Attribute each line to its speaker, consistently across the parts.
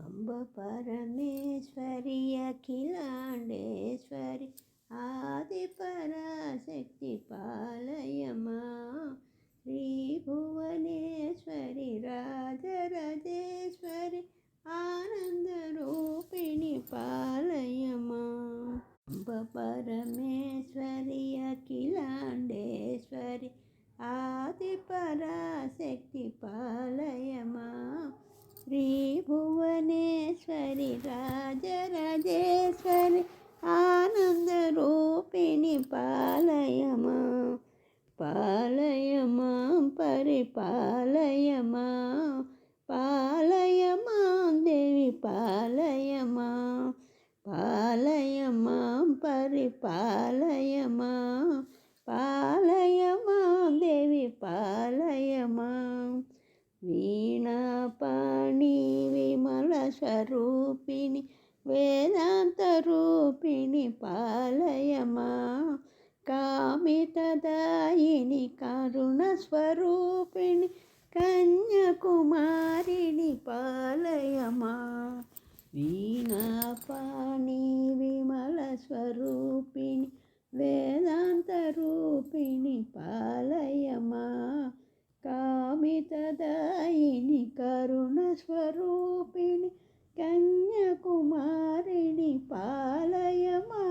Speaker 1: అంబ పరమేశ్వరి అఖిలాండేశ్వరి ఆది పరాశక్తి పాలయమా. శ్రీ భువనేశ్వరి రాజరాజేశ్వరి ఆనందరూపిణి పాలయమా. అంబ పరమేశ్వరి అఖిలాండేశ్వరి ఆది పరాశక్తి పాలయమా. శ్రీ భువనేశ్వరి రాజరాజేశ్వరి ఆనందరూపిణి పాలయమా పాలయమా పరిపాలయమా పాలయమా దేవి పాలయమా పాలయమా పరిపాల రూపిణి వేదాంత రూపిణి పాలయమా. కామితదాయిని కరుణ స్వరూపిణి కన్యాకుమారిని పాలయమా. వీణాపాణి విమల స్వరూపిణి వేదాంత రూపిణి పాలయమా. కామితదాయిని కరుణ స్వరూ పాలయమా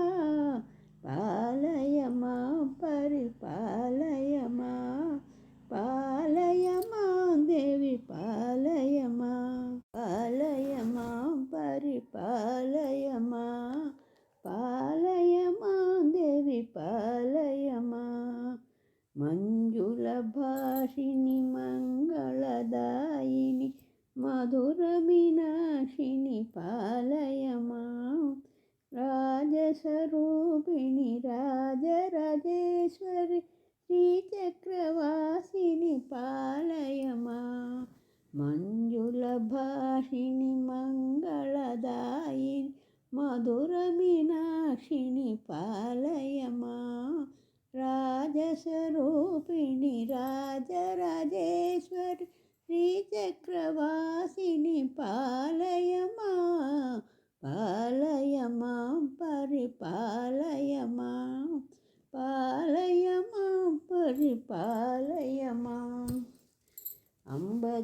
Speaker 1: పాలయమా పరిపాలయమా? పాలయమా దేవి పాలయమా? పాలయమా పరిపాలయమా? రాజస్వరూపిణి రాజరాజేశ్వరి శ్రీచక్రవాసిని పాలయమా మంజుల భాషిని మంగళదాయిని మధుర మీనాక్షిని పాలయమా రాజస్వరూపిణి రాజరాజేశ్వరి శ్రీచక్రవాసిని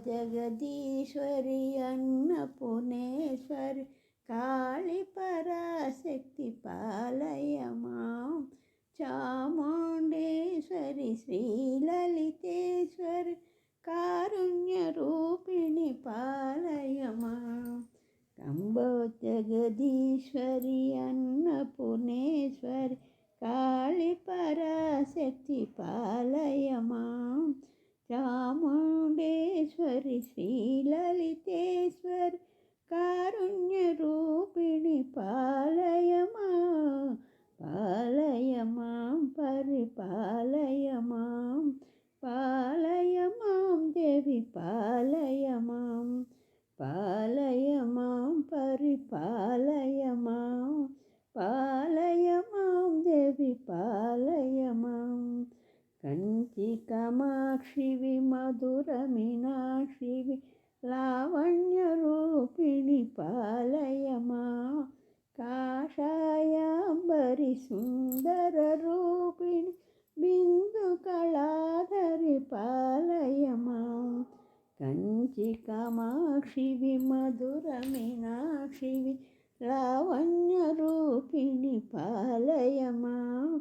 Speaker 1: జగదీశ్వరి అన్నపూర్ణేశ్వరి కాళి పరాశక్తి పాలయమా. చాముండేశ్వరి శ్రీలలితేశ్వరి కారుణ్య రూపిణి పాలయమా. కంబో జగదీశ్వరి అన్నపూర్ణేశ్వరి కాళి పరాశక్తి పాలయమా చాముండేశ్వరి శ్రీలలితేశ్వరి కారుణ్య రూపిణి పాలయమా పాలయమా పరిపాలయమా పాలయమాం దేవి పాలయమాం పాలయమాం పరిపాలయమాం పాలయమాం దేవి పాలయమాం కంచి కామాక్షివి మధుర మీనాక్షివి లావణ్య రూపిణి పాలయమా కాషాయాంబరి సుందర రూపిణి బిందు కళాధరి పాలయమా. కంచి కామాక్షివి మధుర మీనాక్షివి లావణ్య రూపిణి పాలయమా.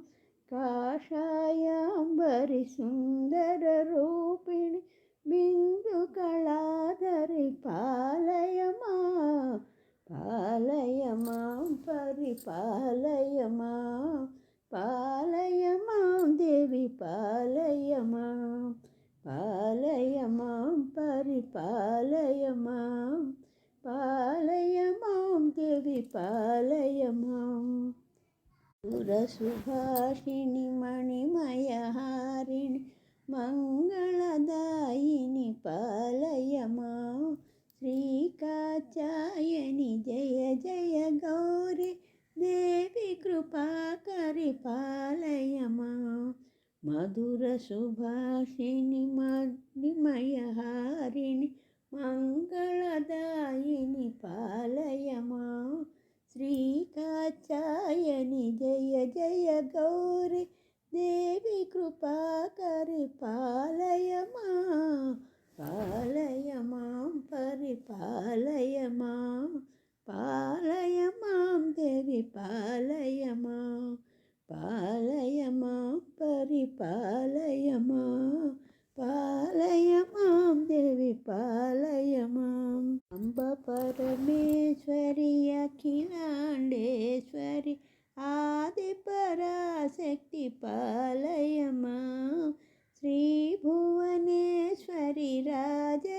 Speaker 1: కాషాయాంబరి సుందర రూపిణి బిందు కళాధరి పాలయమా. పాలయమా పరిపాలయమా పాలయమా దేవి పాలయమా పాలయమా పరిపాలయమా పాలయమా దేవి పాలయమా సురసుభాషిణి మణిమయహారిణి మంగళదాయిని పాలయమా శ్రీకాచాయని మధురసుభాషిణి మగ్నిమయహారిణి మంగళదాయిని పాలయ మా శ్రీకాచాయని జయ జయ గౌరి దేవి కృపాకరి పాలయ మా పాలయ మాం పరిపాలయ మాం పాలయ మాం దేవి పాలయ పాలయమా పాలయమాం దేవి పాలయమాం. అంబ పరమేశ్వరి అఖిలాండేశ్వరి ఆది పరాశక్తి పాలయమా. శ్రీ భువనేశ్వరి రాజ